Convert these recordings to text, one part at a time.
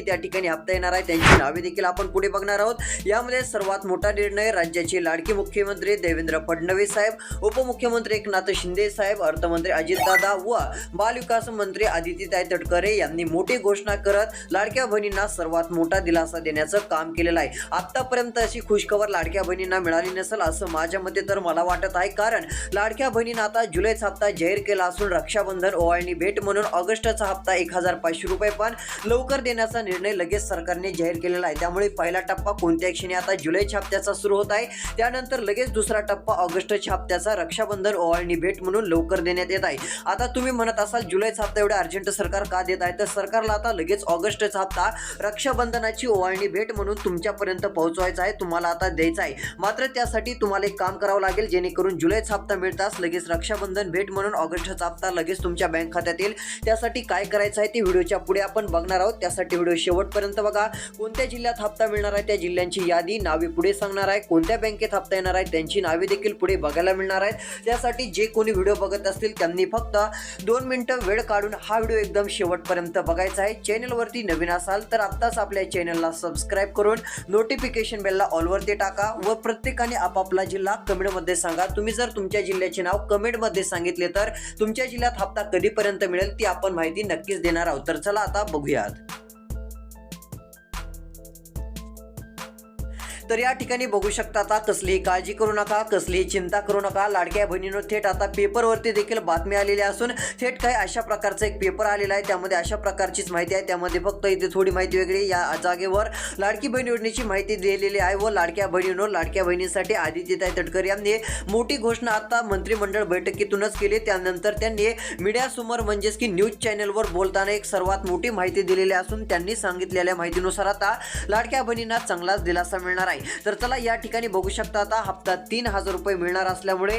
त्या ठिकाणी हप्ता येणार आहे. त्यांची नावे देखील आपण पुढे बघणार आहोत. यामध्ये सर्वात मोठा निर्णय राज्याचे लाडकी मुख्यमंत्री देवेंद्र फडणवीस साहेब उपमुख्यमंत्री एकनाथ शिंदे साहेब अर्थमंत्री अजितदादा व बालविकास मंत्री आदित्यताई तटकरे यांनी मोठी घोषणा करत लाडक्या बहिणींना सर्वात मोठा दिलासा देण्याचं काम केलेलं आहे. आतापर्यंत अशी खुशखबर लाडक्या बहिणींना मिळाली नसेल असं माझ्या मते तर मला वाटत आहे. कारण लाडक्या बहिणींना आता जुलैचा हप्ता जाहीर केला असून रक्षाबंधन ओवाळणी भेट म्हणून ऑगस्टचा हप्ता एक हजार पाचशे रुपये पण लवकर देण्याचा निर्णय लगेच सरकारने जाहीर केलेला आहे. त्यामुळे पहिला टप्पा कोणत्या क्षणी आता जुलै हप्त्याचा सुरू होत आहे. त्यानंतर लगेच दुसरा टप्पा ऑगस्ट हप्त्याचा रक्षाबंधन ओवाळणी भेट म्हणून लवकर देण्यात येत आहे. आता तुम्ही म्हणत असाल जुलै छापता एवढा अर्जंट सरकार का देत आहे? तर सरकारला आता लगेच ऑगस्ट छापता रक्षाबंधनाची ओवाळणी भेट म्हणून तुमच्यापर्यंत पोहोचवायचा आहे. तुम्हाला आता द्यायचा आहे. मात्र त्यासाठी तुम्हाला एक काम करावं लागेल. जेणेकरून जुलै छापता मिळताच लगेच रक्षाबंधन भेट म्हणून ऑगस्टचा छापता लगेच तुमच्या बँक खात्यात येईल. त्यासाठी काय करायचं आहे ते व्हिडिओच्या पुढे आपण बघणार आहोत. त्यासाठी व्हिडिओ शेवटपर्यंत बघा. कोणत्या जिल्ह्यात हप्ता मिळणार आहे त्या जिल्ह्यांची यादी नावे पुढे सांगणार आहे. कोणत्या बँकेत हप्ता येणार आहे त्यांची नावे देखील पुढे बघायला मिळणार आहेत. त्यासाठी जे कोणी व्हिडिओ बघत असतील त्यांनी फक्त दोन मिनटं वेळ काढून हा व्हिडिओ एकदम शेवटपर्यंत बघायचा आहे. चॅनलवरती नवीन असाल तर आत्ताच आपल्या चॅनलला सबस्क्राईब करून नोटिफिकेशन बेलला ऑलवरती टाका व प्रत्येकाने आपापला जिल्हा कमेंटमध्ये सांगा. तुम्ही जर तुमच्या जिल्ह्याचे नाव कमेंटमध्ये सांगितले तर तुमच्या जिल्ह्यात हप्ता कधीपर्यंत मिळेल ती आपण माहिती नक्कीच देणार आहोत. तर चला आता बघूयात. तर या ठिकाणी बघू शकता आता कसलीही काळजी करू नका कसलीही चिंता करू नका. लाडक्या बहिणीनं थेट आता पेपरवरती देखील बातम्या आलेल्या असून थेट काही अशा प्रकारचा एक पेपर आलेला आहे. त्यामध्ये अशा प्रकारचीच माहिती आहे. त्यामध्ये फक्त इथे थोडी माहिती वेगळी या जागेवर लाडकी बहीण योजनेची माहिती दिलेली आहे व लाडक्या बहिणीनं लाडक्या बहिणीसाठी आदित्यताई तटकर यांनी मोठी घोषणा आता मंत्रिमंडळ बैठकीतूनच केली. त्यानंतर त्यांनी मीडियासमोर म्हणजेच की न्यूज चॅनलवर बोलताना एक सर्वात मोठी माहिती दिलेली असून त्यांनी सांगितलेल्या माहितीनुसार आता लाडक्या बहिणींना चांगलाच दिलासा मिळणार आहे. तर चला या ठिकाणी बघू शकता आता हप्ता तीन हजार रुपये मिळणार असल्यामुळे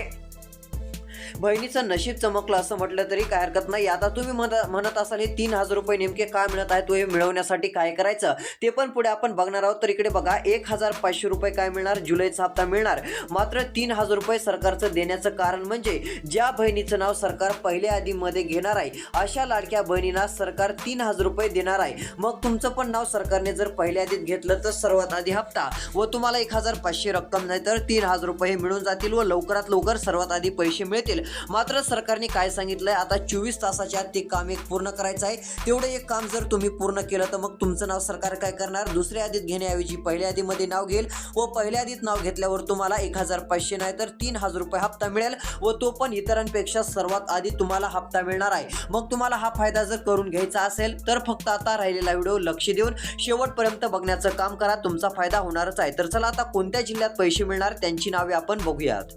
बहिणीचं नशीब चमकलं असं म्हटलं तरी काय हरकत नाही. आता तुम्ही म्हणत म्हणत असाल हे तीन हजार रुपये नेमके काय मिळत आहे? तो हे मिळवण्यासाठी काय करायचं? ते पण पुढे आपण बघणार आहोत. तर इकडे बघा एक हजार पाचशे रुपये काय मिळणार? जुलैचा हप्ता मिळणार. मात्र तीन हजार रुपये सरकारचं देण्याचं कारण म्हणजे ज्या बहिणीचं नाव सरकार पहिल्या यादीमध्ये घेणार आहे अशा लाडक्या बहिणींना सरकार तीन हजार रुपये देणार आहे. मग तुमचं पण नाव सरकारने जर पहिल्या यादीत घेतलं तर सर्वात आधी हप्ता व तुम्हाला एक हजार पाचशे रक्कम नाही तर तीन हजार रुपये हे मिळून जातील व लवकरात लवकर सर्वात आधी पैसे मिळतील. मात्र सरकारने काय सांगितलंय? आता चोवीस तासाच्या आत ते काम एक पूर्ण करायचं आहे. तेवढं एक काम जर तुम्ही पूर्ण केलं तर मग तुमचं नाव सरकार काय करणार? दुसऱ्या यादीत घेण्याऐवजी पहिल्या यादीमध्ये नाव घेईल व पहिल्या यादीत नाव घेतल्यावर तुम्हाला एक हजार पाचशे नाही तर तीन हजार रुपये हप्ता मिळेल व तो पण इतरांपेक्षा सर्वात आधी तुम्हाला हप्ता मिळणार आहे. मग तुम्हाला हा फायदा जर करून घ्यायचा असेल तर फक्त आता राहिलेला व्हिडिओ लक्ष देऊन शेवटपर्यंत बघण्याचं काम करा. तुमचा फायदा होणारच आहे. तर चला आता कोणत्या जिल्ह्यात पैसे मिळणार त्यांची नावे आपण बघूयात.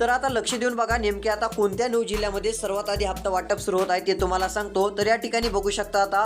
तर आता लक्ष देऊन बघा नेमके आता कोणत्या नऊ जिल्ह्यामध्ये सर्वात आधी हप्ता वाटप सुरू होत आहे ते तुम्हाला सांगतो. तर या ठिकाणी बघू शकता आता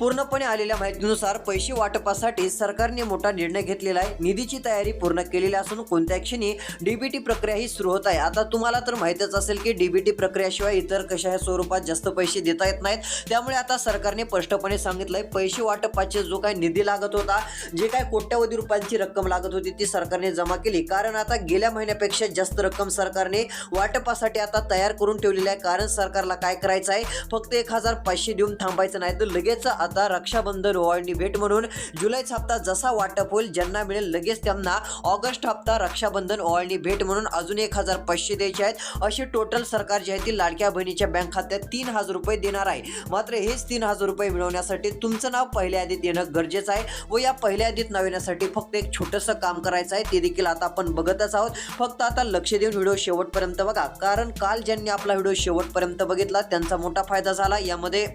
पूर्णपणे आलेल्या माहितीनुसार पैसे वाटपासाठी सरकारने मोठा निर्णय घेतलेला आहे. निधीची तयारी पूर्ण केलेली असून कोणत्या क्षणी डीबीटी प्रक्रिया ही सुरू होत आहे. आता तुम्हाला तर माहितच असेल की डीबीटी प्रक्रियाशिवाय इतर कशा स्वरूपात जास्त पैसे देता येत नाहीत. त्यामुळे आता सरकारने स्पष्टपणे सांगितलंय पैसे वाटपाचे जो काही निधी लागत होता जे काय कोट्यावधी रुपयांची रक्कम लागत होती ती सरकारने जमा केली. कारण आता गेल्या महिन्यापेक्षा जास्त रक्कम सरकारने वाटपासाठी आता तयार करून ठेवलेली आहे. कारण सरकारला काय करायचं आहे? फक्त एक हजार पाचशे देऊन थांबायचं नाही तर लगेच आता रक्षाबंधन ओवाळणी भेट म्हणून जुलैचा हप्ता जसा वाटप होईल ज्यांना मिळेल लगेच त्यांना ऑगस्ट हप्ता रक्षाबंधन ओवाळणी भेट म्हणून अजून एक हजार पाचशे द्यायचे आहेत. असे टोटल सरकार जे आहे ती लाडक्या बहिणीच्या बँक खात्यात तीन हजार रुपये देणार आहे. मात्र हेच तीन हजार रुपये मिळवण्यासाठी तुमचं नाव पहिल्या यादीत येणं गरजेचं आहे व या पहिल्या यादीत नाव येण्यासाठी फक्त एक छोटंसं काम करायचं आहे. ते देखील आता आपण बघतच आहोत. फक्त आता लक्ष देऊन व्हिडिओ शेवटपर्यंत बघा. कारण काल ज्यांनी आपला व्हिडिओ शेवटपर्यंत बघितला त्यांचा मोठा फायदा झाला. यामध्ये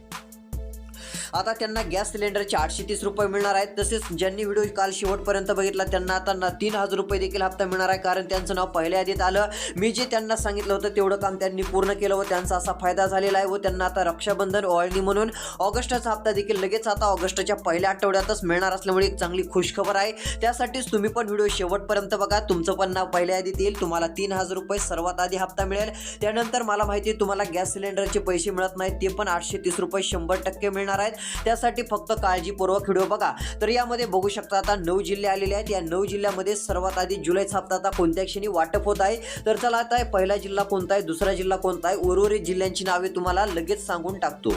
आता त्यांना गॅस सिलेंडरचे आठशे तीस रुपये मिळणार आहेत. तसेच ज्यांनी व्हिडिओ काल शेवटपर्यंत बघितला त्यांना आता तीन हजार रुपये देखील हप्ता मिळणार आहे. कारण त्यांचं नाव पहिल्या यादीत आलं. मी जे त्यांना सांगितलं होतं तेवढं काम त्यांनी पूर्ण केलं व त्यांचा असा फायदा झालेला आहे व त्यांना आता रक्षाबंधन ओळणी म्हणून ऑगस्टचा हप्ता देखील लगेच आता ऑगस्टच्या पहिल्या आठवड्यातच मिळणार असल्यामुळे एक चांगली खुशखबर आहे. त्यासाठीच तुम्ही पण व्हिडिओ शेवटपर्यंत बघा. तुमचं पण नाव पहिल्या यादीत येईल. तुम्हाला तीन हजार रुपये सर्वात आधी हप्ता मिळेल. त्यानंतर मला माहिती आहे तुम्हाला गॅस सिलेंडरचे पैसे मिळत नाहीत. ते पण आठशे तीस रुपये शंभर टक्के मिळणार आहेत. त्यासाठी फक्त काळजीपूर्वक व्हिडिओ बघा. तर यामध्ये बघू शकता आता नऊ जिल्हे आलेले आहेत. या नऊ जिल्ह्यामध्ये सर्वात आधी जुलैचा हप्ता आता कोणत्या क्षणी वाटप होत आहे. तर चला आता पहिला जिल्हा कोणता आहे? दुसरा जिल्हा कोणता आहे? उर्वरित जिल्ह्यांची नावे तुम्हाला लगेच सांगून टाकतो.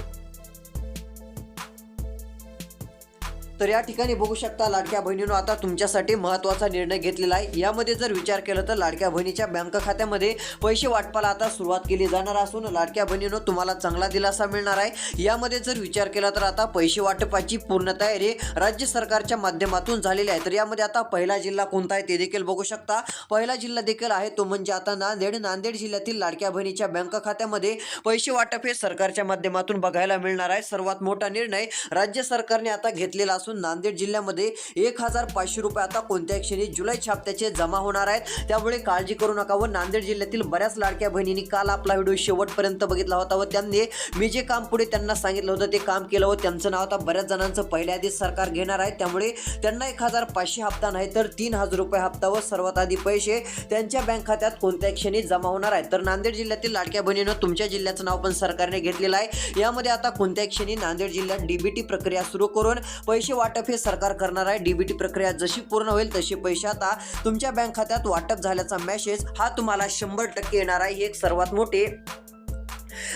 तर या ठिकाणी बघू शकता लाडक्या बहिणीनं आता तुमच्यासाठी महत्त्वाचा निर्णय घेतलेला आहे. यामध्ये जर विचार केला तर लाडक्या बहिणीच्या बँक खात्यामध्ये पैसे वाटपाला आता सुरुवात केली जाणार असून लाडक्या बहिणीनं तुम्हाला चांगला दिलासा मिळणार आहे. यामध्ये जर विचार केला तर आता पैसे वाटपाची पूर्ण तयारी राज्य सरकारच्या माध्यमातून झालेली आहे. तर यामध्ये आता पहिला जिल्हा कोणता आहे ते देखील बघू शकता. पहिला जिल्हा देखील आहे तो म्हणजे आता नांदेड. नांदेड जिल्ह्यातील लाडक्या बहिणीच्या बँक खात्यामध्ये पैसे वाटप हे सरकारच्या माध्यमातून बघायला मिळणार आहे. सर्वात मोठा निर्णय राज्य सरकारने आता घेतलेला असून नांदेड जिल्ह्यामध्ये एक हजार पाचशे रुपये आता कोणत्या क्षणी जुलै हप्त्याचे जमा होणार आहेत. त्यामुळे काळजी करू नका व नांदेड जिल्ह्यातील बऱ्याच लाडक्या बहिणींनी काल आपला व्हिडिओ शेवटपर्यंत बघितला होता व त्यांनी मी जे काम पुढे त्यांना सांगितलं होतं ते काम केलं व त्यांचं नाव आता बऱ्याच जणांचं पहिल्या आधीच सरकार घेणार आहे. त्यामुळे त्यांना एक हजार पाचशे हप्ता नाही तर तीन हजार रुपये हप्ता व सर्वात आधी पैसे त्यांच्या बँक खात्यात कोणत्या क्षणी जमा होणार आहे तर नांदेड जिल्ह्यातील लाडक्या बहिणीनं तुमच्या जिल्ह्याचं नाव पण सरकारने घेतलेलं आहे. यामध्ये आता कोणत्या क्षणी नांदेड जिल्ह्यात डीबीटी प्रक्रिया सुरू करून पैसे वाटप हे सरकार करणार आहे. डीबीटी प्रक्रिया जशी पूर्ण होईल तसे पैसे आता तुमच्या बँक खात्यात वाटप झाल्याचा मेसेज हा तुम्हाला शंभर टक्के येणार आहे. ही एक सर्वात मोठी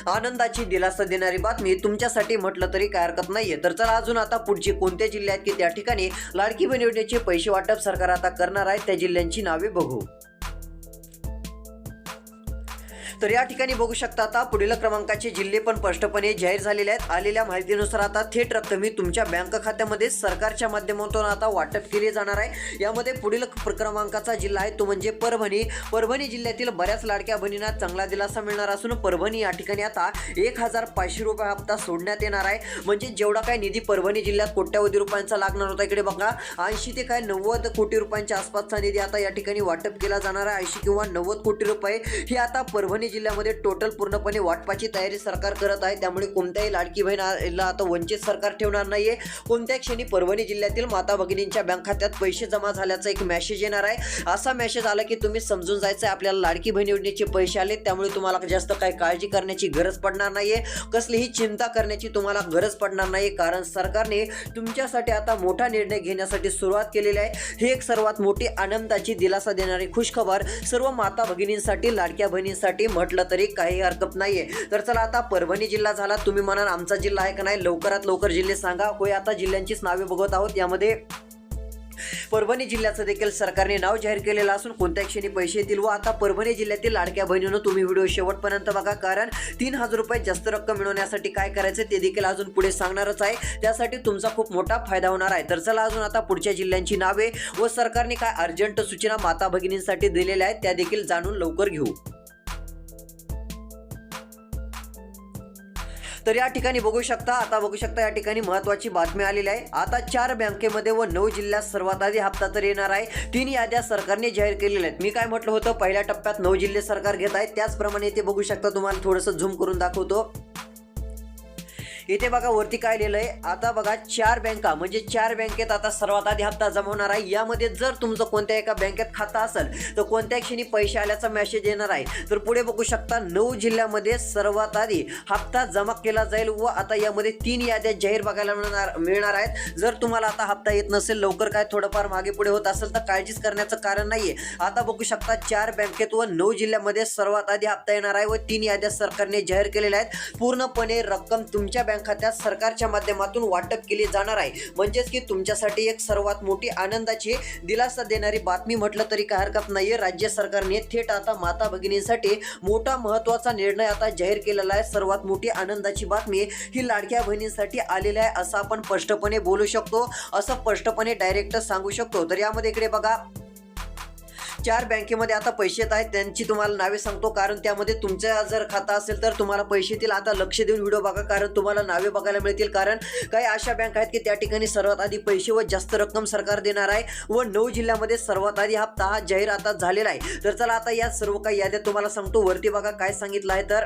आनंदाची दिलासा देणारी बातमी. तुमच्यासाठी म्हटलं तरी काय हरकत नाहीये. तर चला अजून आता पुढचे कोणत्या जिल्ह्यात की त्या ठिकाणी लाडकी बनवण्याचे योजनेचे पैसे वाटप सरकार आता करणार आहे त्या जिल्ह्यांची नावे बघू. तर या ठिकाणी बघू शकता आता पुढील क्रमांकाचे जिल्हे पण स्पष्टपणे जाहीर झालेले आहेत. आलेल्या माहितीनुसार आता थेट रक्कम ही तुमच्या बँक खात्यामध्ये सरकारच्या माध्यमातून आता वाटप केली जाणार आहे. यामध्ये पुढील क्रमांकाचा जिल्हा आहे तो म्हणजे परभणी. परभणी जिल्ह्यातील बऱ्याच लाडक्या बहिणींना चांगला दिलासा मिळणार असून परभणी या ठिकाणी आता एक हजार पाचशे रुपये हप्ता सोडण्यात येणार आहे. म्हणजे जेवढा काय निधी परभणी जिल्ह्यात कोट्यावधी रुपयांचा लागणार होता इकडे बघा. ऐंशी ते काय नव्वद कोटी रुपयांच्या आसपासचा निधी आता या ठिकाणी वाटप केला जाणार आहे. ऐंशी किंवा नव्वद कोटी रुपये ही आता परभणी जिल्ह्यामध्ये टोटल पूर्णपणे वाटपाची तयारी सरकार करत आहे. त्यामुळे कोणत्याही लाडकी बहिणीला आता वंचित सरकार ठेवणार नाहीये. कोणत्या क्षणी परभणी जिल्ह्यातील माता भगिनींच्या बँक खात्यात पैसे जमा झाल्याचा एक मेसेज येणार आहे. असा मेसेज आला की तुम्ही समजून जायचं आहे आपल्याला लाडकी बहीण योजनेचे पैसे आले त्यामुळे तुम्हाला जास्त काही काळजी करण्याची गरज पडणार नाहीये. कसलीही चिंता करण्याची तुम्हाला गरज पडणार नाही कारण सरकारने तुमच्यासाठी आता मोठा निर्णय घेण्यासाठी सुरुवात केलेली आहे. ही एक सर्वात मोठी आनंदाची दिलासा देणारी खुशखबर सर्व माता भगिनींसाठी लाडक्या बहिणींसाठी म्हटलं तरी काही हरकत नाहीये. तर चला आता परभणी जिल्हा झाला. तुम्ही म्हणाल आमचा जिल्हा आहे का नाही? लवकरात लवकर जिल्हे सांगा. होय आता जिल्ह्यांचीच नावे बघत आहोत. यामध्ये परभणी जिल्ह्याचं देखील सरकारने नाव जाहीर केलेलं असून कोणत्या क्षणी पैसे येतील व आता परभणी जिल्ह्यातील लाडक्या बहिणीनं तुम्ही व्हिडिओ शेवटपर्यंत बघा. कारण तीन हजार रुपये जास्त रक्कम मिळवण्यासाठी काय करायचं ते देखील अजून पुढे सांगणारच आहे. त्यासाठी तुमचा खूप मोठा फायदा होणार आहे. तर चला अजून आता पुढच्या जिल्ह्यांची नावे व सरकारने काय अर्जंट सूचना माता भगिनींसाठी दिलेल्या आहेत त्या देखील जाणून लवकर घेऊ. तर या ठिकाणी बघू शकता आता बघू शकता या ठिकाणी महत्वाची बातमी आलेली आहे. आता चार बँकेमध्ये व नऊ जिल्ह्यात सर्वात आधी हप्ता तर येणार आहे. तीन याद्या सरकारने जाहीर केलेल्या आहेत. मी काय म्हटलं होतं पहिल्या टप्प्यात नऊ जिल्हे सरकार घेत आहे त्याचप्रमाणे ते बघू शकता तुम्हाला थोडंसं झूम करून दाखवतो. इथे बघा वरती काय लिहिलंय? आता बघा चार बँका म्हणजे चार बँकेत आता सर्वात आधी हप्ता जमा होणार आहे. यामध्ये जर तुमचं कोणत्या एका बँकेत खातं असेल तर कोणत्या क्षणी पैसे आल्याचा मेसेज येणार आहे? तर पुढे बघू शकता नऊ जिल्ह्यामध्ये सर्वात आधी हप्ता जमा केला जाईल व आता यामध्ये तीन याद्या जाहीर बघायला मिळणार मिळणार आहेत. जर तुम्हाला आता हप्ता येत नसेल लवकर काय थोडंफार मागे पुढे होत असेल तर काळजीच करण्याचं कारण नाहीये. आता बघू शकता चार बँकेत व नऊ जिल्ह्यामध्ये सर्वात आधी हप्ता येणार आहे व तीन याद्या सरकारने जाहीर केलेल्या आहेत. पूर्णपणे रक्कम तुमच्या बँक खात्यात सरकारच्या माध्यमातून वाटप केली जाणार आहे. म्हणजेच की तुमच्यासाठी एक सर्वात मोठी आनंदाची दिलासा देणारी बातमी म्हटलं तरी काय हरकत नाहीये. राज्य सरकारने थेट आता माता भगिनींसाठी मोठा महत्त्वाचा निर्णय आता जाहीर केलेला आहे. सर्वात मोठी आनंदाची बातमी ही लाडक्या बहिणींसाठी आलेली आहे असं आपण स्पष्टपणे बोलू शकतो. असं स्पष्टपणे डायरेक्ट सांगू शकतो. तर यामध्ये इकडे बघा. चार बँकेमध्ये आता पैसे येत आहेत त्यांची तुम्हाला नावे सांगतो. कारण त्यामध्ये तुमचं जर खाता असेल तर तुम्हाला पैसे येतील. आता लक्ष देऊन व्हिडिओ बघा कारण तुम्हाला नावे बघायला मिळतील. कारण काही अशा बँक आहेत की त्या ठिकाणी सर्वात आधी पैसे व जास्त रक्कम सरकार देणार आहे व नऊ जिल्ह्यामध्ये सर्वात आधी हप्ता हा जाहीर आता झालेला आहे. तर चला आता या सर्व काही याद्या तुम्हाला सांगतो. वरती बघा काय सांगितलं आहे तर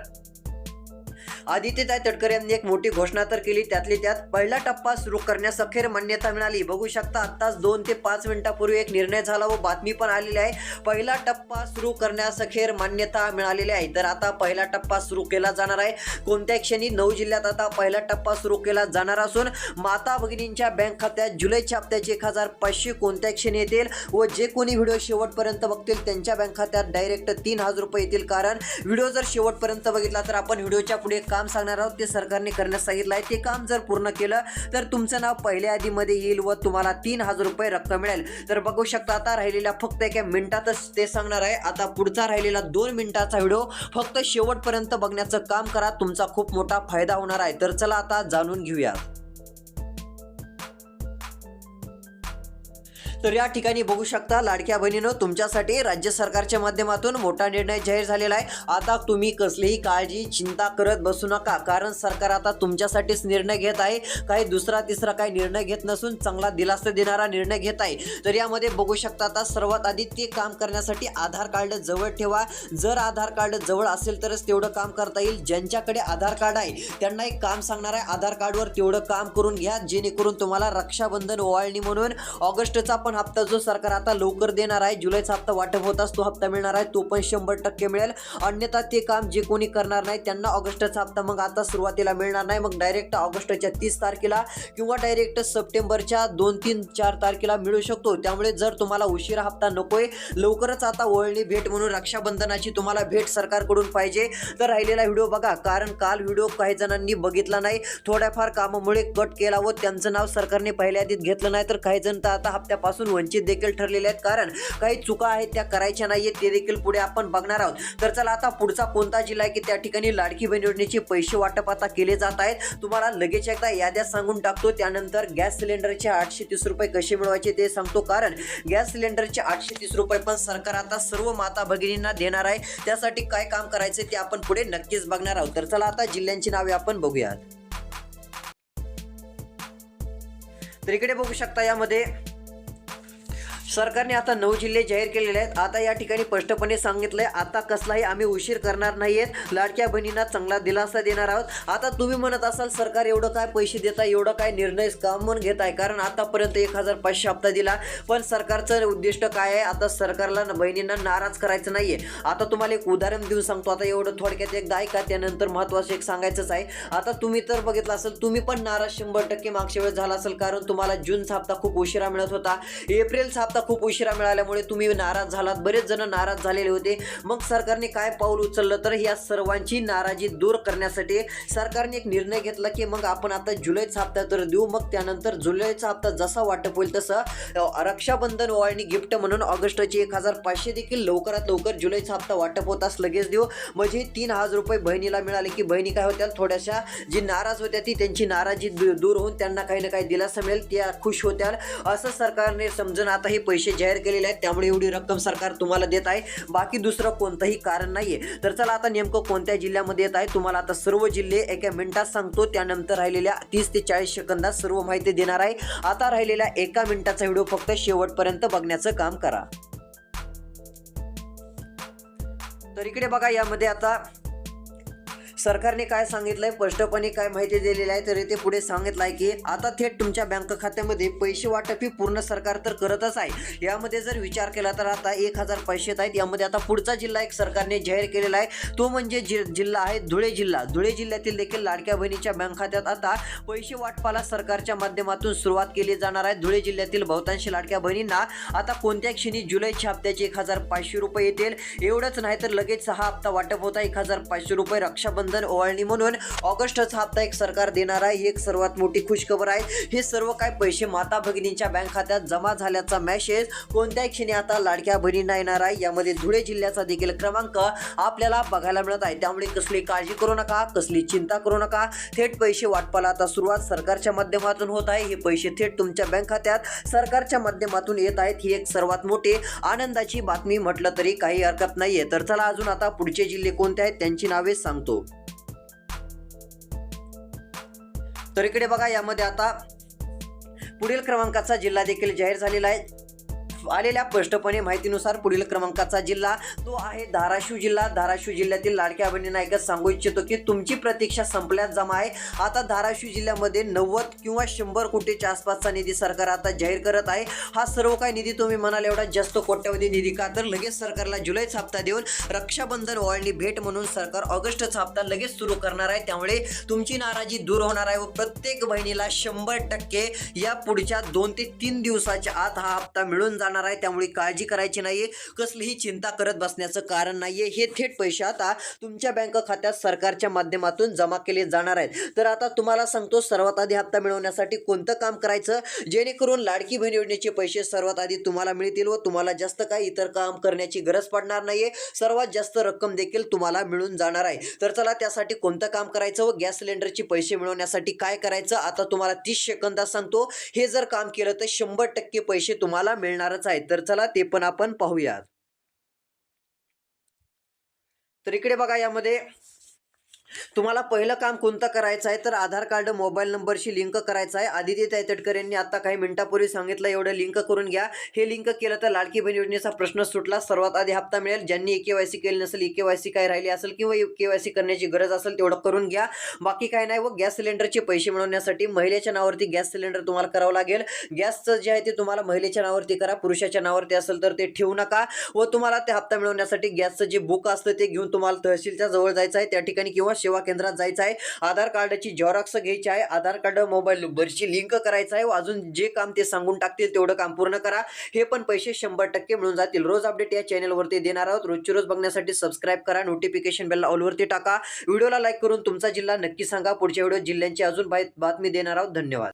आदित्यताई तटकर यांनी एक मोठी घोषणा तर केली त्यातली त्यात पहिला टप्पा सुरू करण्यास अखेर मान्यता मिळाली. बघू शकता आत्ताच दोन ते पाच मिनिटापूर्वी एक निर्णय झाला व बातमी पण आलेली आहे. पहिला टप्पा सुरू करण्यास अखेर मान्यता मिळालेली आहे. तर आता पहिला टप्पा सुरू केला जाणार आहे. कोणत्या क्षणी नऊ जिल्ह्यात आता पहिला टप्पा सुरू केला जाणार असून माता भगिनींच्या बँक खात्यात जुलैच्या हप्त्याचे एक हजार पाचशे कोणत्या क्षणी येतील व जे कोणी व्हिडिओ शेवटपर्यंत बघतील त्यांच्या बँक खात्यात डायरेक्ट तीन हजार रुपये येतील. कारण व्हिडिओ जर शेवटपर्यंत बघितला तर आपण व्हिडिओच्या पुढे काम सांगणार आहोत. ते सरकारने करण्यास सांगितलं आहे. ते काम जर पूर्ण केलं तर तुमचं नाव पहिल्या यादीमध्ये येईल व तुम्हाला तीन हजार रुपये रक्कम मिळेल. तर बघू शकता आता राहिलेल्या फक्त एका मिनिटातच ते सांगणार आहे. आता पुढचा राहिलेला दोन मिनिटाचा व्हिडिओ फक्त शेवटपर्यंत बघण्याचं काम करा. तुमचा खूप मोठा फायदा होणार आहे. तर चला आता जाणून घेऊया तर या ठिकाणी बघू शकता लाडक्या बहिणीनं तुमच्यासाठी राज्य सरकारच्या माध्यमातून मोठा निर्णय जाहीर झालेला आहे. आता तुम्ही कसलीही काळजी चिंता करत बसू नका कारण सरकार आता तुमच्यासाठीच निर्णय घेत आहे. काही दुसरा तिसरा काही निर्णय घेत नसून चांगला दिलासा देणारा निर्णय घेत आहे. तर यामध्ये बघू शकता आता सर्वात आधी ते काम करण्यासाठी आधार कार्ड जवळ ठेवा. जर आधार कार्ड जवळ असेल तरच तेवढं काम करता येईल. ज्यांच्याकडे आधार कार्ड आहे त्यांना एक काम सांगणार आहे आधार कार्डवर तेवढं काम करून घ्या. जेणेकरून तुम्हाला रक्षाबंधन ओवाळणी म्हणून ऑगस्टचा पण हप्ता जो सरकार आता लवकर देणार आहे जुलैचा हप्ता वाटप होताच तो हप्ता मिळणार आहे तो पण शंभर टक्के मिळेल. अन्यथा ते काम जे कोणी करणार नाही त्यांना ऑगस्टचा हप्ता मग आता सुरुवातीला मिळणार नाही. मग डायरेक्ट ऑगस्टच्या तीस तारखेला किंवा डायरेक्ट सप्टेंबरच्या दोन तीन चार तारखेला मिळू शकतो. त्यामुळे जर तुम्हाला उशिरा हप्ता नकोय लवकरच आता वळणी भेट म्हणून रक्षाबंधनाची तुम्हाला भेट सरकारकडून पाहिजे. तर राहिलेला व्हिडिओ बघा कारण काल व्हिडिओ काही जणांनी बघितला नाही. थोड्याफार कामामुळे कट केला व त्यांचं नाव सरकारने पहिल्या यादीत घेतलं नाही. तर काही जण तर आता हप्त्यापासून वंचित देखील ठरलेले आहेत. कारण काही चुका आहेत त्या करायच्या नाहीयेत ते देखील पुढे आपण बघणार आहोत. तर चला आता पुढचा कोणता जिल्हा आहे की त्या ठिकाणी लाडकी बहीण योजनेचे पैसे वाटप आता केले जात आहेत? तुम्हाला लगेच एकदा याद्या सांगून टाकतो. त्यानंतर गॅस सिलेंडरचे आठशे तीस रुपये कसे मिळवायचे ते सांगतो. कारण गॅस सिलेंडरचे आठशे तीस रुपये पण सरकार आता सर्व माता भगिनींना देणार आहे. त्यासाठी काय काम करायचे ते आपण पुढे नक्कीच बघणार आहोत. तर चला आता जिल्ह्यांची नावे आपण बघूयात. तर इकडे बघू शकता यामध्ये सरकारने आता नऊ जिल्हे जाहीर केलेले आहेत. आता या ठिकाणी स्पष्टपणे सांगितलंय आता कसलाही आम्ही उशीर करणार नाही आहेत लाडक्या बहिणींना चांगला दिलासा देणार आहोत. आता तुम्ही म्हणत असाल सरकार एवढं काय पैसे देताय एवढं काय निर्णय का म्हणून घेत आहे? कारण आतापर्यंत एक हजार पाचशे हप्ता दिला. पण सरकारचं उद्दिष्ट काय आहे? आता सरकारला बहिणींना नाराज करायचं नाही आहे आता तुम्हाला एक उदाहरण देऊन सांगतो. आता एवढं थोडक्यात एकदा ऐका त्यानंतर महत्वाचं एक सांगायचंच आहे. आता तुम्ही तर बघितलं असेल तुम्ही पण नाराज शंभर टक्के मागच्या वेळेस झाला असेल. कारण तुम्हाला जूनचा हप्ता खूप उशिरा मिळत होता. एप्रिलचा हप्ता खूप उशिरा मिळाल्यामुळे तुम्ही नाराज झालात. बरेच जण नाराज झालेले होते. मग सरकारने काय पाऊल उचललं? तर या सर्वांची नाराजी दूर करण्यासाठी सरकारने एक निर्णय घेतला की मग आपण आता जुलैचा हप्ता तर देऊ. मग त्यानंतर जुलैचा हप्ता जसा वाटप होईल तसं रक्षाबंधन आणि गिफ्ट म्हणून ऑगस्टची एक हजार पाचशे देखील लवकरात लवकर जुलैचा हप्ता वाटप होताच लगेच देऊ. म्हणजे तीन हजार रुपये बहिणीला मिळाले की बहिणी काय होत्या? थोड्याशा जी नाराज होत्या ती त्यांची नाराजी दूर होऊन त्यांना काही ना काही दिलासा मिळेल. त्या खुश होत्या असं सरकारने समजून आता हे पैसे जाहीर केलेले आहेत त्यामुळे एवढी रक्कम सरकार तुम्हाला देत आहे. बाकी दुसरं कोणतंही कारण नाहीये. तर चला आता नेमकं कोणत्या जिल्ह्यामध्ये येत आहे तुम्हाला आता सर्व जिल्हे एका मिनिटात सांगतो. त्यानंतर राहिलेल्या तीस ते चाळीस सेकंदात सर्व माहिती देणार आहे. आता राहिलेल्या एका मिनिटाचा व्हिडिओ फक्त शेवटपर्यंत बघण्याचं काम करा. तर इकडे बघा यामध्ये आता सरकारने काय सांगितलंय स्पष्टपणे काय माहिती दिलेली आहे तर इथे पुढे सांगितलं आहे की आता थेट तुमच्या बँक खात्यामध्ये पैसे वाटप ही पूर्ण सरकार तर करतच आहे. यामध्ये जर विचार केला तर आता एक हजार पैसे आहेत. यामध्ये आता पुढचा जिल्हा एक सरकारने जाहीर केलेला आहे. तो म्हणजे जि जिल्हा आहे धुळे जिल्हा. धुळे जिल्ह्यातील देखील लाडक्या बहिणीच्या बँक खात्यात आता पैसे वाटपाला सरकारच्या माध्यमातून सुरुवात केली जाणार आहे. धुळे जिल्ह्यातील बहुतांश लाडक्या बहिणींना आता कोणत्या क्षणी जुलैच्या हप्त्याचे एक हजार पाचशे रुपये येतील? एवढंच नाही तर लगेच सहा हप्ता वाटप होता एक हजार पाचशे रुपये रक्षाबंधन ओवाळणी म्हणून ऑगस्टचा हप्ता एक सरकार देणार आहे. ही एक सर्वात मोठी खुशखबर आहे. हे सर्व काय पैसे माता भगिनींच्या बँक खात्यात जमा झाल्याचा मेसेज कोणत्याही क्षणी आता लाडक्या बहिणींना येणार आहे. यामध्ये धुळे जिल्ह्याचा देखील क्रमांक आपल्याला बघायला मिळत आहे. त्यामुळे कसली काळजी करू नका कसली चिंता करू नका. थेट पैसे वाटपाला आता सुरुवात सरकारच्या माध्यमातून होत आहे. हे पैसे थेट तुमच्या बँक खात्यात सरकारच्या माध्यमातून येत आहेत. ही एक सर्वात मोठी आनंदाची बातमी म्हटलं तरी काही हरकत नाहीये. तर चला अजून आता पुढचे जिल्हे कोणते आहेत? त्यांची नावे सांगतो. तर इकडे बघा यामध्ये आता पुढील क्रमांकाचा जिल्हा देखील जाहीर झालेला आहे. आलेल्या स्पष्टपणे माहितीनुसार पुढील क्रमांकाचा जिल्हा तो आहे धाराशिव जिल्हा. धाराशिव जिल्ह्यातील लाडक्या बहिणींना एकच सांगू इच्छितो की तुमची प्रतीक्षा संपल्यात जमा आहे. आता धाराशिव जिल्ह्यामध्ये नव्वद किंवा शंभर कोटीच्या आसपासचा निधी सरकार आता जाहीर करत आहे. हा सर्व काही निधी तुम्ही म्हणाल एवढा जास्त कोट्यावधी निधी का? तर लगेच सरकारला जुलैचा हप्ता देऊन रक्षाबंधन ओळणी भेट म्हणून सरकार ऑगस्टचा हप्ता लगेच सुरू करणार आहे. त्यामुळे तुमची नाराजी दूर होणार आहे व प्रत्येक बहिणीला शंभर टक्के या पुढच्या दोन ते तीन दिवसाच्या आत हा हप्ता मिळून जाणार आहे त्यामुळे काळजी करायची नाहीये. कसलीही चिंता करत बसण्याचं कारण नाही आहे हे थेट पैसे आता तुमच्या बँक खात्यात सरकारच्या माध्यमातून जमा केले जाणार आहेत. तर आता तुम्हाला सांगतो सर्वात आधी हप्ता मिळवण्यासाठी कोणतं काम करायचं? जेणेकरून लाडकी बहीण योजनेचे पैसे सर्वात आधी तुम्हाला मिळतील व तुम्हाला जास्त काही इतर काम करण्याची गरज पडणार नाहीये. सर्वात जास्त रक्कम देखील तुम्हाला मिळून जाणार आहे. तर चला त्यासाठी कोणतं काम करायचं व गॅस सिलेंडरचे पैसे मिळवण्यासाठी काय करायचं? आता तुम्हाला तीस सेकंदात सांगतो. हे जर काम केलं तर शंभर टक्के पैसे तुम्हाला मिळणारच आहेत तर चला ते पण आपण पाहूयात. तर इकडे बघा यामध्ये तुम्हाला पहिलं काम कोणतं करायचं आहे? तर आधार कार्ड मोबाईल नंबरशी लिंक करायचं आहे. आदित्य तैतटकर यांनी आता काही मिनिटापूर्वी सांगितलं एवढं लिंक करून घ्या. हे लिंक केलं तर लाडकी बहीण योजनेचा प्रश्न सुटला. सर्वात आधी हप्ता मिळेल. ज्यांनी ए के वाय सी केली नसेल ए के वाय सी काय राहिली असेल किंवा के वाय सी करण्याची गरज असेल तेवढं करून घ्या. बाकी काय नाही व गॅस सिलेंडरचे पैसे मिळवण्यासाठी महिलेच्या नावावरती गॅस सिलेंडर तुम्हाला करावं लागेल. गॅसचं जे आहे ते तुम्हाला महिलेच्या नावावरती करा. पुरुषाच्या नावावरती असेल तर ते ठेवू नका. व तुम्हाला ते हप्ता मिळवण्यासाठी गॅसचं जे बुक असतं ते घेऊन तुम्हाला तहसीलच्या जवळ जायचं आहे. त्या ठिकाणी किंवा सेवा केंद्रात जायचं आहे आधार कार्डची झेरॉक्स घ्यायची आहे. आधार कार्ड मोबाईल नंबरशी लिंक करायचं आहे. व अजून जे काम ते सांगून टाकतील तेवढं काम पूर्ण करा. हे पण पैसे शंभर टक्के मिळून जातील. रोज अपडेट या चॅनलवरती देणार आहोत. रोजची रोज बघण्यासाठी सबस्क्राईब करा. नोटिफिकेशन बेल ऑलवरती टाका. व्हिडिओला लाईक करून तुमचा जिल्हा नक्की सांगा. पुढच्या व्हिडिओ जिल्ह्यांची अजून बातमी देणार आहोत. धन्यवाद.